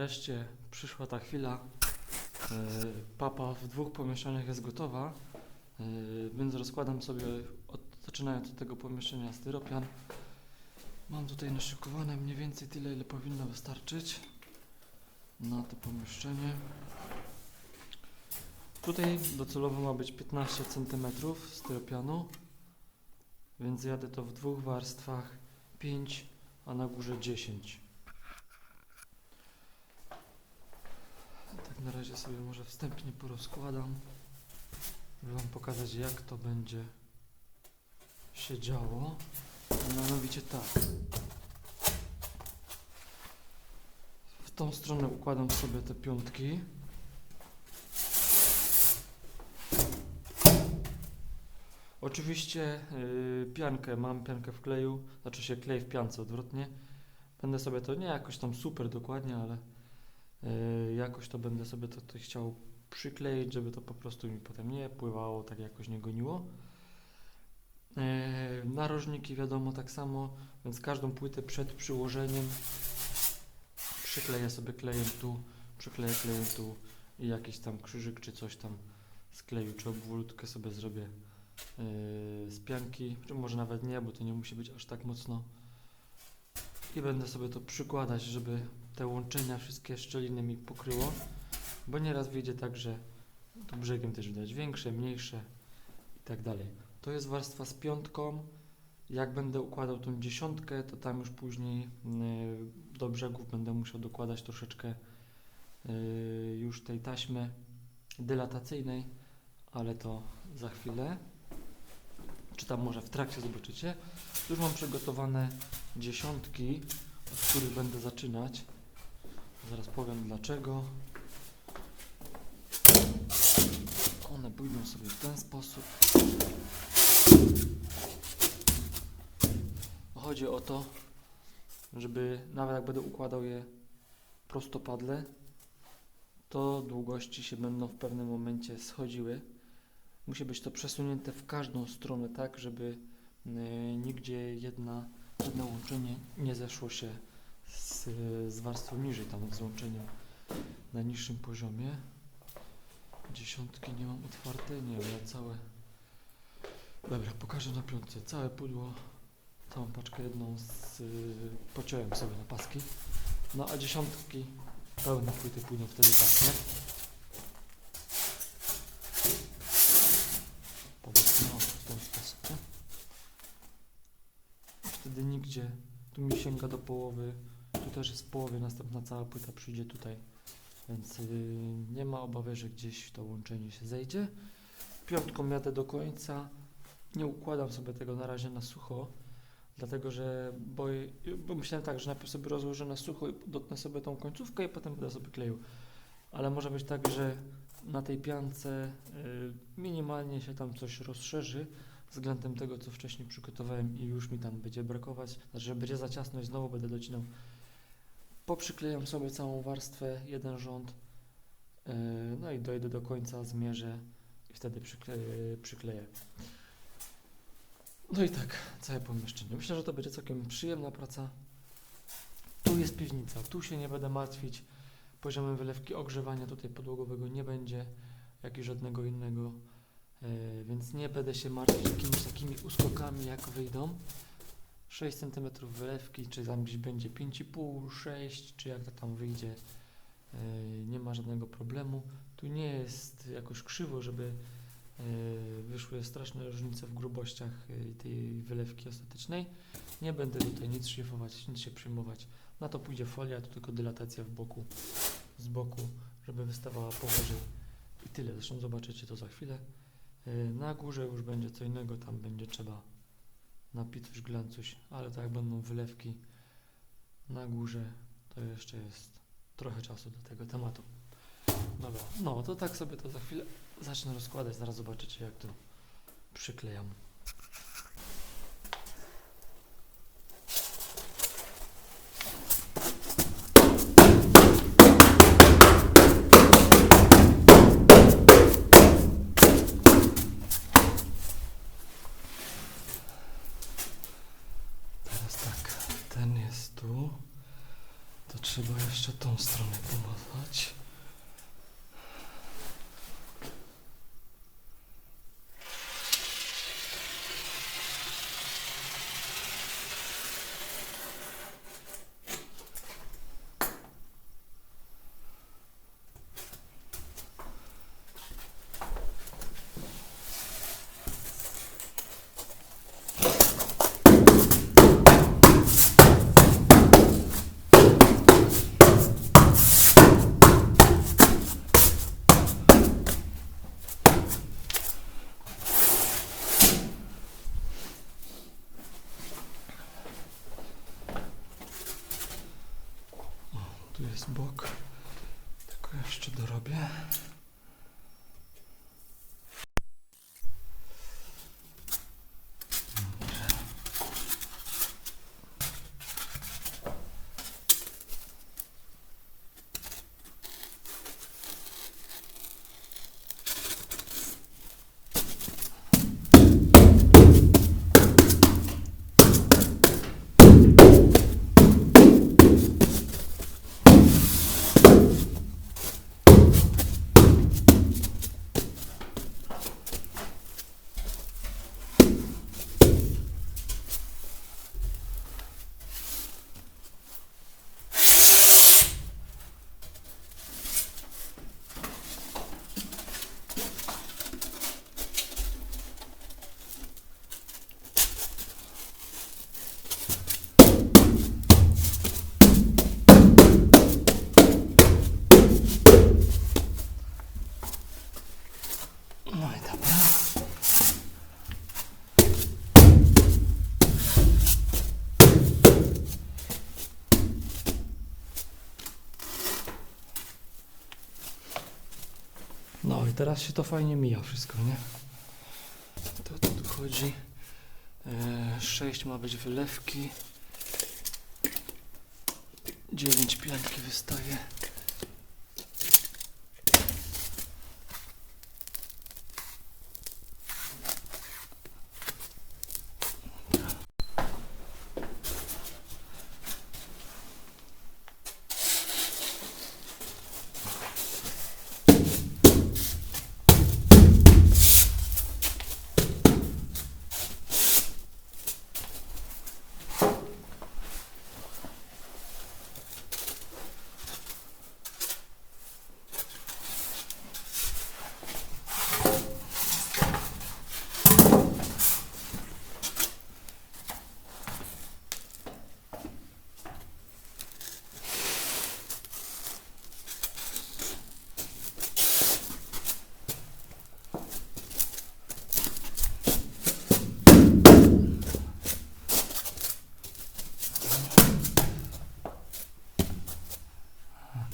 nareszcie przyszła ta chwila. E, Papa w dwóch pomieszczeniach jest gotowa, e, więc rozkładam sobie, od, zaczynając od tego pomieszczenia styropian. Mam tutaj naszykowane mniej więcej tyle, ile powinno wystarczyć na to pomieszczenie. Tutaj docelowo ma być 15 cm styropianu, więc jadę to w dwóch warstwach 5, a na górze 10. na razie sobie może wstępnie porozkładam, żeby Wam pokazać jak to będzie się działo. Mianowicie tak. W tą stronę układam sobie te piątki. Oczywiście yy, piankę, mam piankę w kleju, znaczy się klej w piance odwrotnie. Będę sobie to nie jakoś tam super dokładnie, ale jakoś to będę sobie to, to chciał przykleić, żeby to po prostu mi potem nie pływało, tak jakoś nie goniło. Yy, narożniki wiadomo tak samo, więc każdą płytę przed przyłożeniem przykleję sobie klejem tu, przykleję klejem tu i jakiś tam krzyżyk czy coś tam z kleju, czy obwólutkę sobie zrobię yy, z pianki, czy może nawet nie, bo to nie musi być aż tak mocno. I będę sobie to przykładać, żeby te łączenia, wszystkie szczeliny mi pokryło, bo nieraz wyjdzie tak, że tu brzegiem też widać większe, mniejsze i tak dalej. To jest warstwa z piątką. Jak będę układał tą dziesiątkę, to tam już później yy, do brzegów będę musiał dokładać troszeczkę yy, już tej taśmy dylatacyjnej, ale to za chwilę. Czy tam może w trakcie zobaczycie. Już mam przygotowane dziesiątki, od których będę zaczynać. Zaraz powiem dlaczego. One pójdą sobie w ten sposób. Chodzi o to, żeby nawet jak będę układał je prostopadle, to długości się będą w pewnym momencie schodziły. Musi być to przesunięte w każdą stronę, tak, żeby y, nigdzie jedna, jedno łączenie nie zeszło się z, z warstwą niżej, tam z łączeniem na niższym poziomie. Dziesiątki nie mam otwarte, nie, ja całe. Dobra, pokażę na piątce. Całe pudło, całą paczkę jedną z, y, pociąłem sobie na paski. No a dziesiątki pełne płyty pójdą wtedy tak, nie? Powiedzmy o, w ten sposób, nie? Wtedy nigdzie, tu mi sięga do połowy, tu też jest w połowie, następna cała płyta przyjdzie tutaj. Więc yy, nie ma obawy, że gdzieś to łączenie się zejdzie. Piątką jadę do końca. Nie układam sobie tego na razie na sucho, dlatego że boję, bo myślałem tak, że najpierw sobie rozłożę na sucho i dotnę sobie tą końcówkę i potem będę sobie kleił. Ale może być tak, że na tej piance y, minimalnie się tam coś rozszerzy względem tego, co wcześniej przygotowałem i już mi tam będzie brakować. Znaczy, że będzie za ciasno i znowu będę docinał. Poprzyklejam sobie całą warstwę, jeden rząd, yy, no i dojdę do końca, zmierzę i wtedy przykle przykleję. No i tak, całe pomieszczenie. Myślę, że to będzie całkiem przyjemna praca. Tu jest piwnica, tu się nie będę martwić. Poziomem wylewki ogrzewania tutaj podłogowego nie będzie, jak i żadnego innego, yy, więc nie będę się martwić jakimiś takimi uskokami, jak wyjdą. 6 cm wylewki, czy tam gdzieś będzie 5,5, 6, czy jak to tam wyjdzie, yy, nie ma żadnego problemu. Tu nie jest jakoś krzywo, żeby yy, wyszły straszne różnice w grubościach yy, tej wylewki ostatecznej. Nie będę tutaj nic szlifować, nic się przejmować. Na to pójdzie folia, tu tylko dylatacja w boku, z boku, żeby wystawała powyżej i tyle. Zresztą zobaczycie to za chwilę. Na górze już będzie co innego, tam będzie trzeba napicuś, glancuś, ale tak będą wylewki na górze, to jeszcze jest trochę czasu do tego tematu. Dobra, no to tak sobie to za chwilę zacznę rozkładać, zaraz zobaczycie jak to przyklejam. Teraz się to fajnie mija wszystko, nie? To tu chodzi? E, 6 ma być wylewki. 9 pianki wystaje.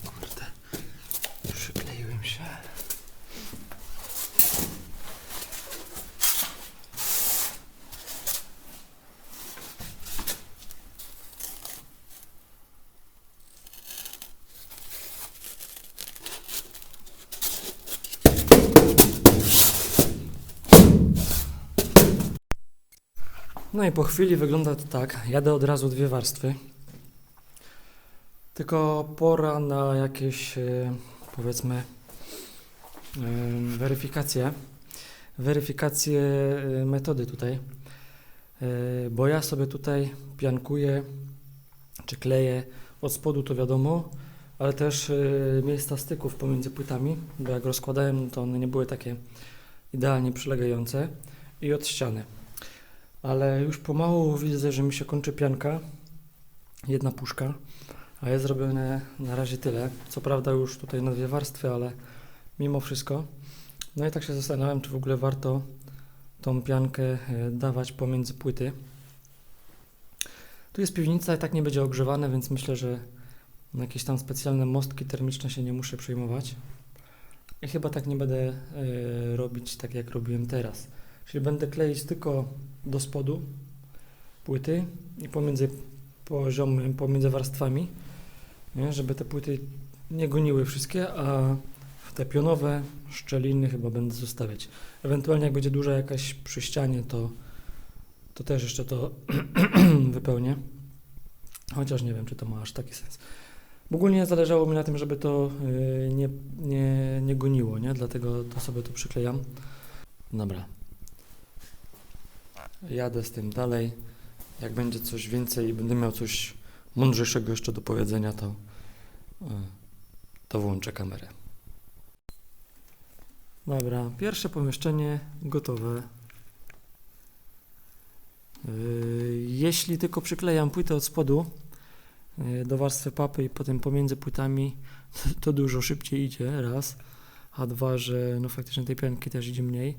Kurde, przykleiłem się. No i po chwili wygląda to tak. Jadę od razu dwie warstwy. Tylko pora na jakieś, e, powiedzmy, weryfikacje. Weryfikację e, metody tutaj. E, Bo ja sobie tutaj piankuję, czy kleję od spodu, to wiadomo, ale też miejsca styków pomiędzy płytami, bo jak rozkładałem, to one nie były takie idealnie przylegające i od ściany. Ale już pomału widzę, że mi się kończy pianka. Jedna puszka. A jest zrobione na razie tyle. Co prawda już tutaj na dwie warstwy, ale mimo wszystko. No i tak się zastanawiam, czy w ogóle warto tą piankę e, dawać pomiędzy płyty. Tu jest piwnica i tak nie będzie ogrzewane, więc myślę, że jakieś tam specjalne mostki termiczne się nie muszę przejmować. I chyba tak nie będę e, robić tak jak robiłem teraz. Czyli będę kleić tylko do spodu płyty i pomiędzy poziomem, pomiędzy warstwami, nie? żeby te płyty nie goniły wszystkie, a te pionowe szczeliny chyba będę zostawiać. Ewentualnie jak będzie duża jakaś przy ścianie, to, to też jeszcze to wypełnię. Chociaż nie wiem, czy to ma aż taki sens. Ogólnie zależało mi na tym, żeby to yy, nie, nie, nie goniło, nie? dlatego to sobie tu przyklejam. Dobra. Jadę z tym dalej. Jak będzie coś więcej i będę miał coś mądrzejszego jeszcze do powiedzenia, to, yy, to włączę kamerę. Dobra, pierwsze pomieszczenie gotowe. Yy, Jeśli tylko przyklejam płytę od spodu yy, do warstwy papy i potem pomiędzy płytami, to dużo szybciej idzie, raz. A dwa, że no faktycznie tej pianki też idzie mniej.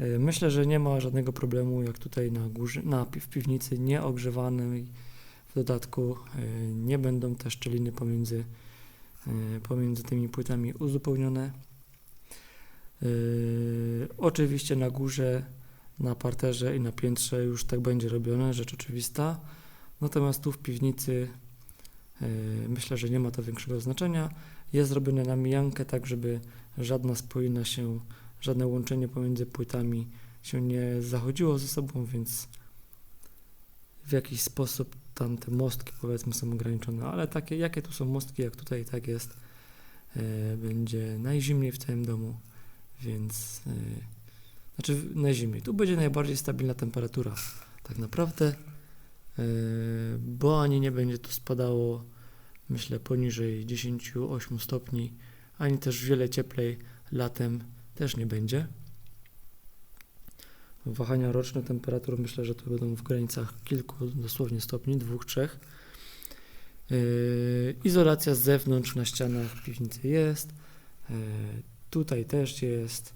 Yy, Myślę, że nie ma żadnego problemu jak tutaj na górze, na, w piwnicy nieogrzewanej. W dodatku yy, nie będą te szczeliny pomiędzy, yy, pomiędzy tymi płytami uzupełnione. Oczywiście na górze, na parterze i na piętrze już tak będzie robione, rzecz oczywista. Natomiast tu w piwnicy myślę, że nie ma to większego znaczenia. Jest zrobione na mijankę, tak żeby żadna spójna się, żadne łączenie pomiędzy płytami się nie zachodziło ze sobą, więc w jakiś sposób tam te mostki powiedzmy są ograniczone, ale takie, jakie tu są mostki, jak tutaj tak jest, yy, będzie najzimniej w całym domu więc yy, znaczy najzimniej. Tu będzie najbardziej stabilna temperatura, tak naprawdę, yy, bo ani nie będzie tu spadało, myślę, poniżej 10-8 stopni, ani też wiele cieplej latem też nie będzie. Wahania roczne temperatur myślę, że to będą w granicach kilku dosłownie stopni, dwóch, trzech. Yy, izolacja z zewnątrz na ścianach piwnicy jest. Yy, Tutaj też jest,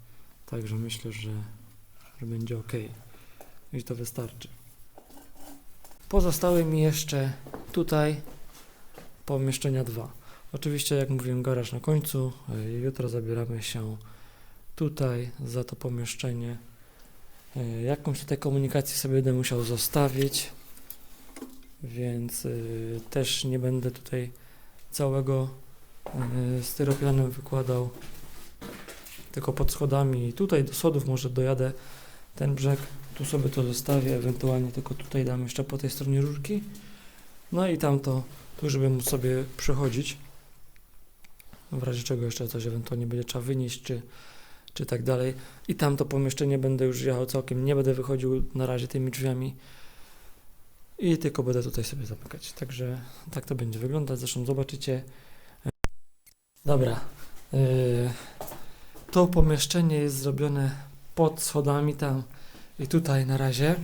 także myślę, że, że będzie ok. I to wystarczy. Pozostały mi jeszcze tutaj pomieszczenia dwa. Oczywiście, jak mówiłem, garaż na końcu. Y, Jutro zabieramy się tutaj za to pomieszczenie. E, Jakąś tutaj komunikację sobie będę musiał zostawić, więc y, też nie będę tutaj całego y, styropianem wykładał, tylko pod schodami. Tutaj do schodów może dojadę ten brzeg, tu sobie to zostawię, ewentualnie tylko tutaj dam jeszcze po tej stronie rurki. No i tamto, tu żeby móc sobie przechodzić. W razie czego jeszcze coś ewentualnie będzie trzeba wynieść, czy, czy tak dalej. I tamto pomieszczenie będę już jechał całkiem, nie będę wychodził na razie tymi drzwiami. I tylko będę tutaj sobie zamykać. Także tak to będzie wyglądać. Zresztą zobaczycie. Dobra. Yy, to pomieszczenie jest zrobione pod schodami tam i tutaj na razie.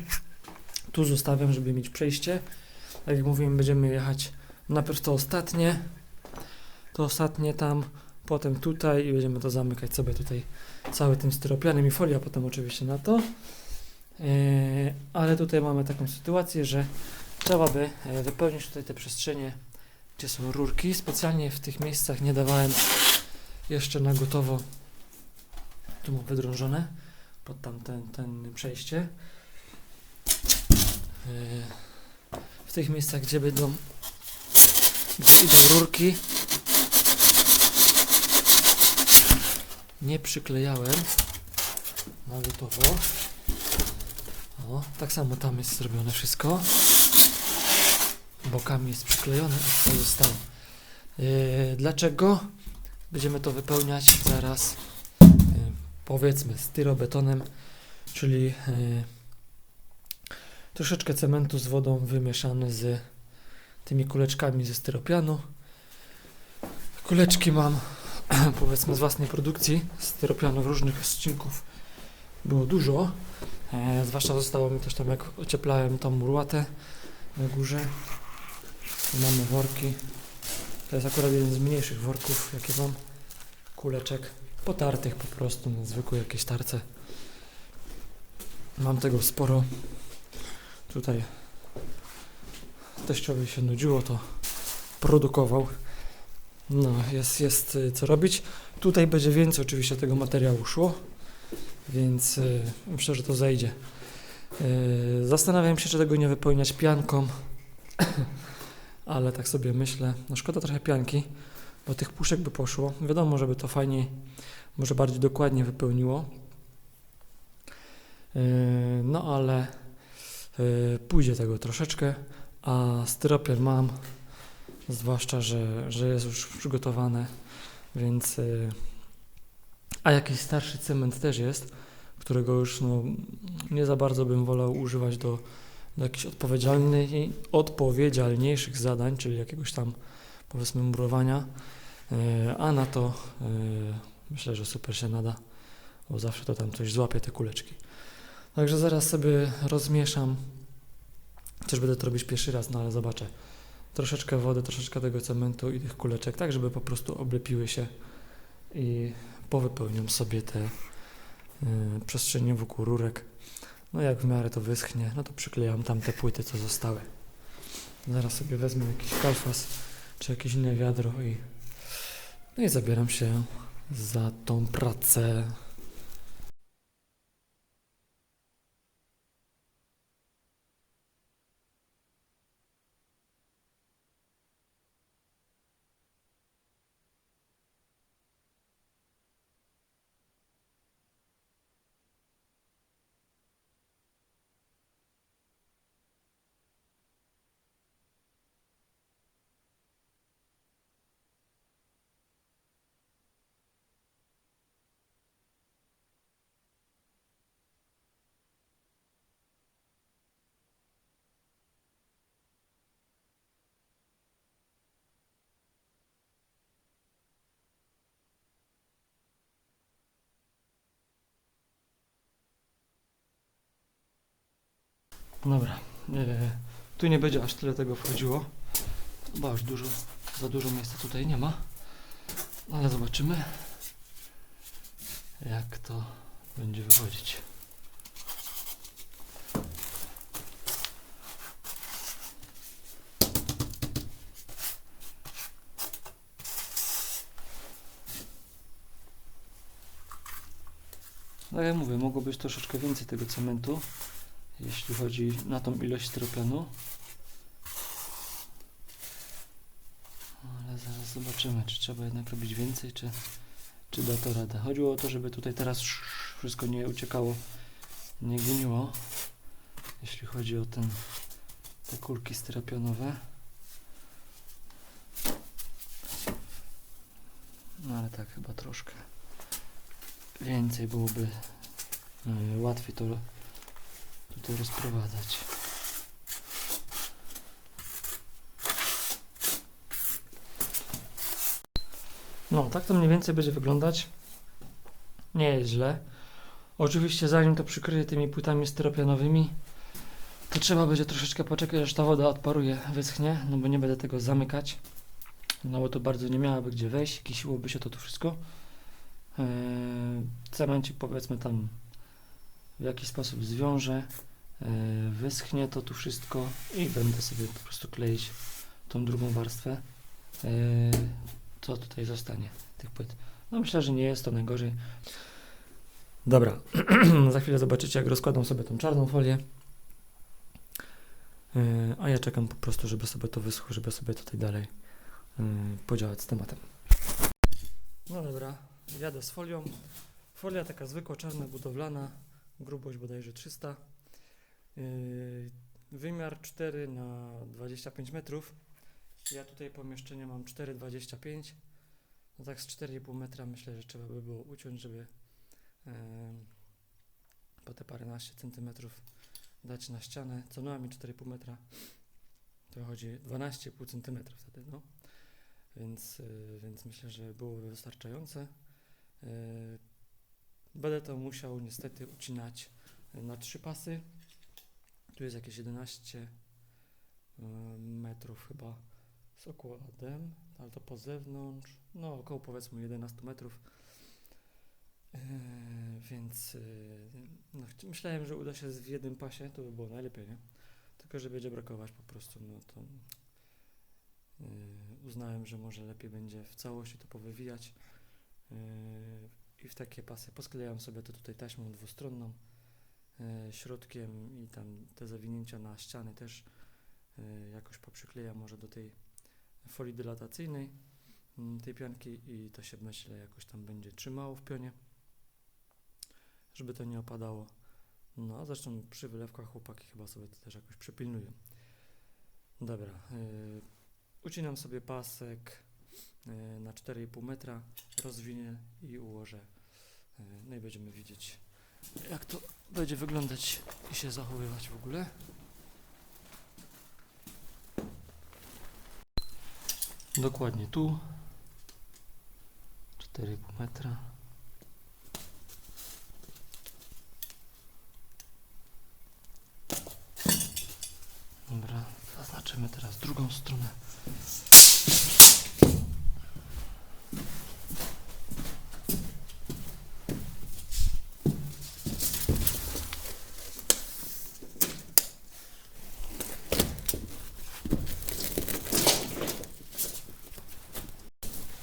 Tu zostawiam, żeby mieć przejście. Tak jak mówiłem, będziemy jechać najpierw to ostatnie, to ostatnie tam, potem tutaj i będziemy to zamykać sobie tutaj cały tym styropianem i folia potem oczywiście na to. Yy, ale tutaj mamy taką sytuację, że trzeba by e, wypełnić tutaj te przestrzenie, gdzie są rurki. Specjalnie w tych miejscach nie dawałem jeszcze na gotowo. Tu mam wydrążone pod tamten ten przejście. Yy, w tych miejscach, gdzie będą gdzie idą rurki nie przyklejałem na gotowo o, tak samo tam jest zrobione wszystko. Bokami jest przyklejone a to zostało. Yy, dlaczego będziemy to wypełniać zaraz? Yy, powiedzmy styrobetonem czyli yy, troszeczkę cementu z wodą wymieszany z tymi kuleczkami ze styropianu. Kuleczki mam powiedzmy z własnej produkcji styropianu różnych odcinków było dużo. E, zwłaszcza zostało mi też tam jak ocieplałem tą murłatę na górze. Tu mamy worki. To jest akurat jeden z mniejszych worków jakie mam. Kuleczek potartych po prostu zwykłe jakieś tarce. Mam tego sporo. Tutaj teściowi się nudziło, to produkował. No, jest, jest y, co robić. Tutaj będzie więcej oczywiście tego materiału szło, więc y, myślę, że to zejdzie. Y, zastanawiam się, czy tego nie wypełniać pianką, ale tak sobie myślę. No szkoda trochę pianki, bo tych puszek by poszło. Wiadomo, żeby to fajniej, może bardziej dokładnie wypełniło. Y, no ale y, pójdzie tego troszeczkę. A styropian mam, zwłaszcza, że, że jest już przygotowane, więc. y, A jakiś starszy cement też jest, którego już no, nie za bardzo bym wolał używać do, do jakichś odpowiedzialniejszych zadań, czyli jakiegoś tam powiedzmy murowania. Y, A na to y, myślę, że super się nada, bo zawsze to tam coś złapie te kuleczki. Także zaraz sobie rozmieszam Chociaż będę to robić pierwszy raz, no ale zobaczę. Troszeczkę wody, troszeczkę tego cementu i tych kuleczek, tak żeby po prostu oblepiły się i powypełniam sobie te y, przestrzenie wokół rurek. No jak w miarę to wyschnie, no to przyklejam tam te płyty, co zostały. Zaraz sobie wezmę jakiś kalfas czy jakieś inne wiadro i, no i zabieram się za tą pracę. Dobra. e, tu nie będzie aż tyle tego wchodziło. Bo już dużo, za dużo miejsca tutaj nie ma. Ale zobaczymy, jak to będzie wychodzić. Tak jak mówię, mogło być troszeczkę więcej tego cementu, jeśli chodzi na tą ilość styropianu. Ale zaraz zobaczymy, czy trzeba jednak robić więcej, czy, czy da to radę. Chodziło o to, żeby tutaj teraz wszystko nie uciekało, nie gniło, jeśli chodzi o ten, te kulki styropianowe. No ale tak chyba troszkę więcej byłoby y, łatwiej to tutaj rozprowadzać. No, tak to mniej więcej będzie wyglądać. Nie jest źle. Oczywiście zanim to przykryję tymi płytami styropianowymi, to trzeba będzie troszeczkę poczekać, aż ta woda odparuje, wyschnie, no bo nie będę tego zamykać. No bo to bardzo nie miałaby gdzie wejść, kisiłoby się to tu wszystko. Yy, cemencik powiedzmy tam w jakiś sposób zwiążę, yy, wyschnie to tu wszystko i będę sobie po prostu kleić tą drugą warstwę. Yy, co tutaj zostanie tych płyt. No myślę, że nie jest to najgorzej. Dobra, za chwilę zobaczycie, jak rozkładam sobie tą czarną folię. Yy, a ja czekam po prostu, żeby sobie to wyschło, żeby sobie tutaj dalej podziałać z tematem. No dobra, jadę z folią. Folia taka zwykła, czarna, budowlana, grubość bodajże 300. Yy, wymiar 4 na 25 metrów. Ja tutaj pomieszczenie mam 4,25. No tak z 4,5 metra myślę, że trzeba by było uciąć, żeby yy, po te paręnaście centymetrów dać na ścianę. Co najmniej 4,5 metra. To chodzi 12,5 centymetrów wtedy, no. Więc, yy, więc myślę, że byłoby wystarczające. Będę to musiał niestety ucinać na trzy pasy. Tu jest jakieś 11 yy, metrów chyba z okładem, ale to po zewnątrz, no około powiedzmy 11 metrów. Yy, więc yy, no, myślałem, że uda się w jednym pasie, to by było najlepiej, nie? Tylko, że będzie brakować po prostu, no to uznałem, że może lepiej będzie w całości to powywijać i w takie pasy posklejam sobie to tutaj taśmą dwustronną środkiem i tam te zawinięcia na ściany też yy, jakoś poprzyklejam może do tej folii dylatacyjnej mm, tej pianki i to się myślę jakoś tam będzie trzymało w pionie, żeby to nie opadało. No a zresztą przy wylewkach chłopaki chyba sobie to też jakoś przypilnują. Dobra, yy, ucinam sobie pasek yy, na 4,5 metra, rozwinię i ułożę. Yy, no i będziemy widzieć jak to będzie wyglądać i się zachowywać w ogóle. Dokładnie tu 4,5 metra. Dobra, zaznaczymy teraz drugą stronę.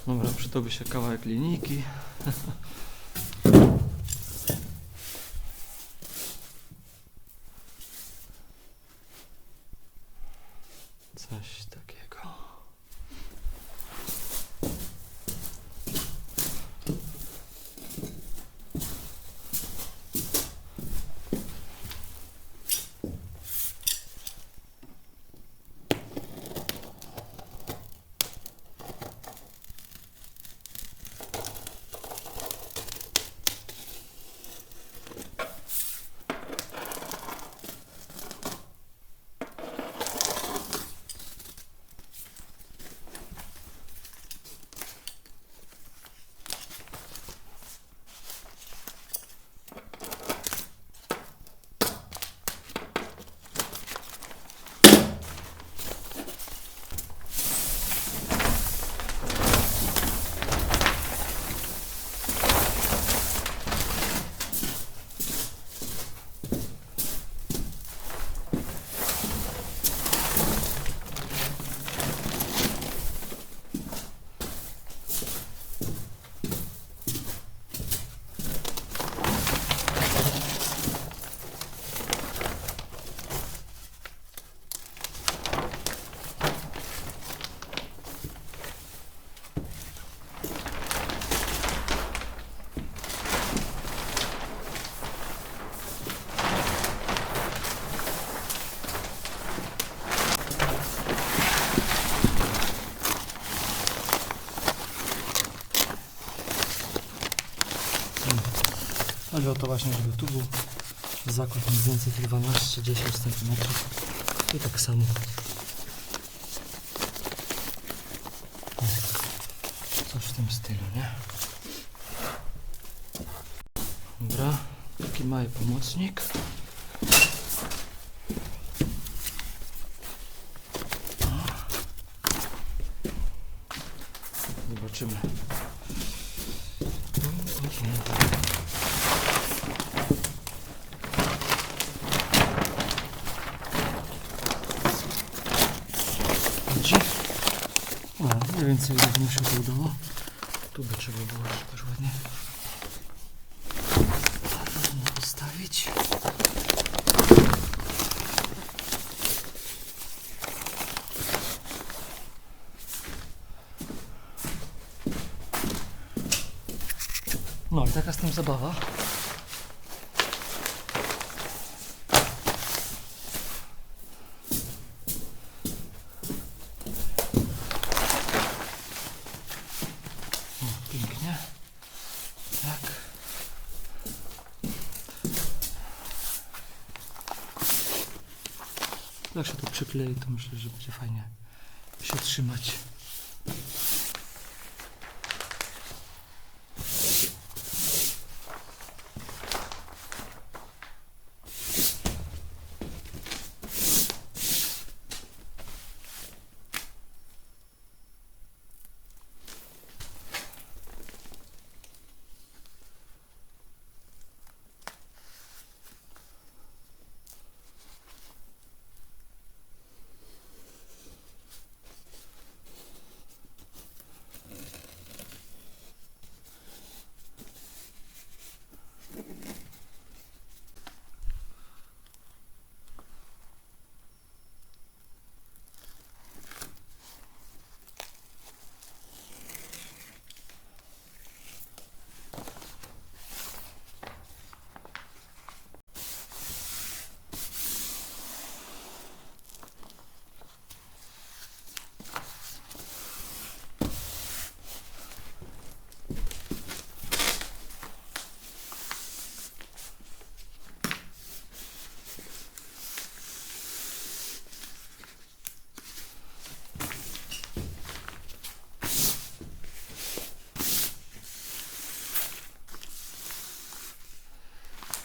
Dobra, przydałby się kawałek linijki. Chodzi o to właśnie, żeby tu był zakład mniej więcej tych 12-10 cm. I tak samo. O, Coś w tym stylu, nie? Dobra, taki mały pomocnik. Zobaczymy. Chodzi. Więcej równo się to udało. Tu by trzeba było też ładnie postawić. No i taka z tym zabawa. O, pięknie. Tak. To przyklei, to myślę, że będzie fajnie się trzymać.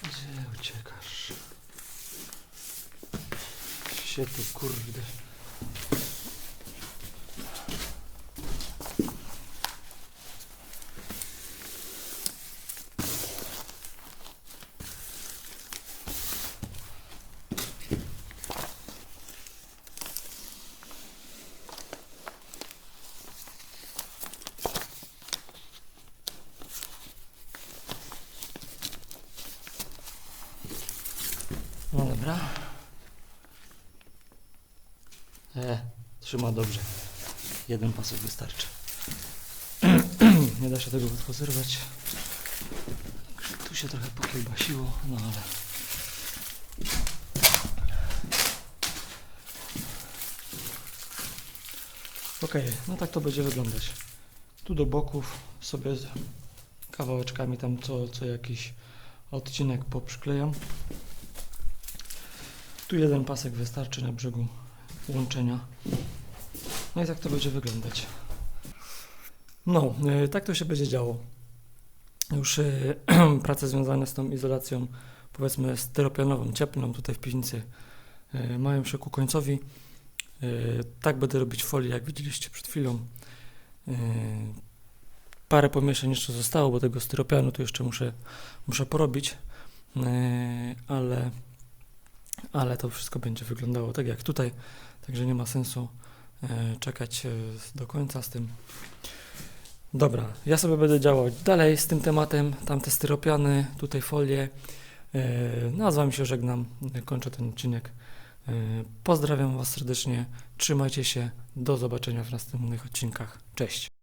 Gdzie uciekasz? Się tu kurde. No dobra. E, trzyma dobrze. Jeden pasek wystarczy. Nie da się tego łatwo zerwać. Także Tu się trochę pokiełbasiło, no ale... Okej, no tak to będzie wyglądać. Tu do boków sobie kawałeczkami tam co, co jakiś odcinek poprzyklejam. Tu jeden pasek wystarczy na brzegu łączenia. No i tak to będzie wyglądać. No, y, tak to się będzie działo. Już y, prace związane z tą izolacją, powiedzmy styropianową, cieplną tutaj w piwnicy y, mają się ku końcowi. Tak będę robić folię, jak widzieliście przed chwilą. Parę pomieszań jeszcze zostało, bo tego styropianu tu jeszcze muszę, muszę porobić, ale ale to wszystko będzie wyglądało tak jak tutaj, także nie ma sensu e, czekać e, do końca z tym. Dobra, ja sobie będę działał dalej z tym tematem, tamte styropiany, tutaj folie. E, no a z Wami się żegnam, kończę ten odcinek. Pozdrawiam Was serdecznie, trzymajcie się, do zobaczenia w następnych odcinkach. Cześć!